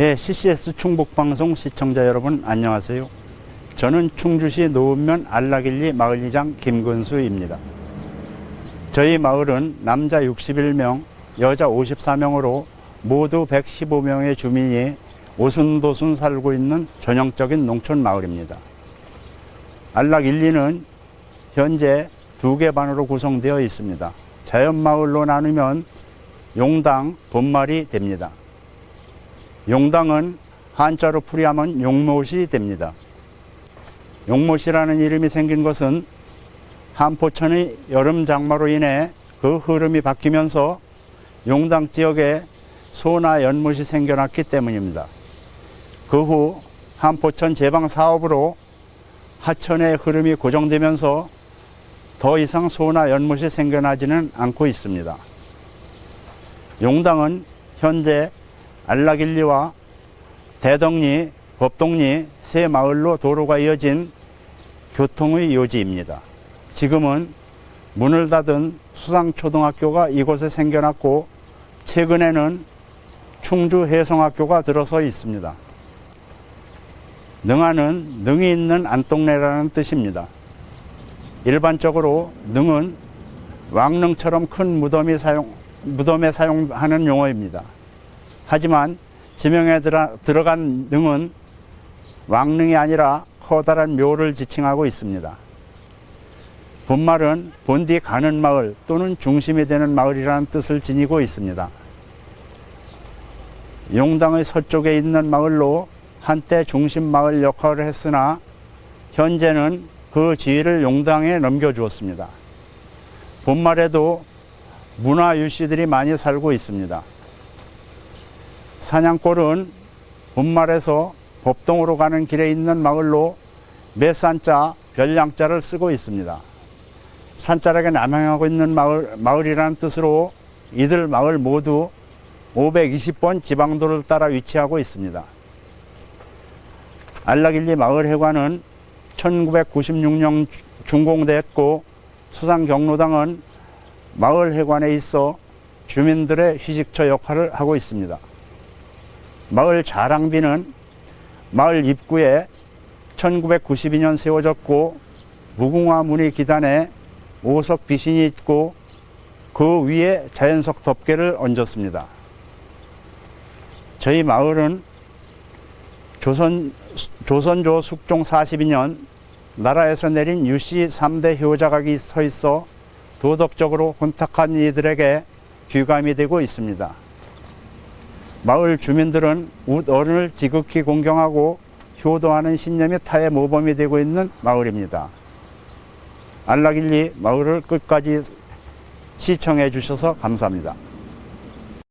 예, CCS 충북방송 시청자 여러분 안녕하세요. 저는 충주시 노읍면 안락일리 마을이장 김근수입니다. 저희 마을은 남자 61명, 여자 54명으로 모두 115명의 주민이 오순도순 살고 있는 전형적인 농촌 마을입니다. 안락일리는 현재 두 개 반으로 구성되어 있습니다. 자연마을로 나누면 용당, 본말이 됩니다. 용당은 한자로 풀이하면 용못이 됩니다. 용못이라는 이름이 생긴 것은 한포천의 여름 장마로 인해 그 흐름이 바뀌면서 용당 지역에 소나 연못이 생겨났기 때문입니다. 그 후 한포천 제방 사업으로 하천의 흐름이 고정되면서 더 이상 소나 연못이 생겨나지는 않고 있습니다. 용당은 현재 안락일리와 대덕리, 법동리 세 마을로 도로가 이어진 교통의 요지입니다. 지금은 문을 닫은 수상초등학교가 이곳에 생겨났고 최근에는 충주 해성학교가 들어서 있습니다. 능하는 능이 있는 안동네라는 뜻입니다. 일반적으로 능은 왕릉처럼 큰 무덤이 사용, 무덤에 사용하는 용어입니다. 하지만 지명에 들어, 들어간 능은 왕릉이 아니라 커다란 묘를 지칭하고 있습니다. 본말은 본디 가는 마을 또는 중심이 되는 마을이라는 뜻을 지니고 있습니다. 용당의 서쪽에 있는 마을로 한때 중심 마을 역할을 했으나 현재는 그 지위를 용당에 넘겨주었습니다. 본말에도 문화 유씨들이 많이 살고 있습니다. 사냥골은 본말에서 법동으로 가는 길에 있는 마을로 매산자, 별량자를 쓰고 있습니다. 산자락에 남향하고 있는 마을, 마을이라는 뜻으로 이들 마을 모두 520번 지방도를 따라 위치하고 있습니다. 안락일리 마을 해관은 1996년 준공됐고 수상 경로당은 마을 해관에 있어 주민들의 휴식처 역할을 하고 있습니다. 마을 자랑비는 마을 입구에 1992년 세워졌고 무궁화 무늬 기단에 오석 비신이 있고 그 위에 자연석 덮개를 얹었습니다. 저희 마을은 조선, 조선조 숙종 42년 나라에서 내린 유씨 3대 효자각이 서 있어 도덕적으로 혼탁한 이들에게 귀감이 되고 있습니다. 마을 주민들은 웃 어른을 지극히 공경하고 효도하는 신념이 타의 모범이 되고 있는 마을입니다. 안락일리 마을을 끝까지 시청해 주셔서 감사합니다.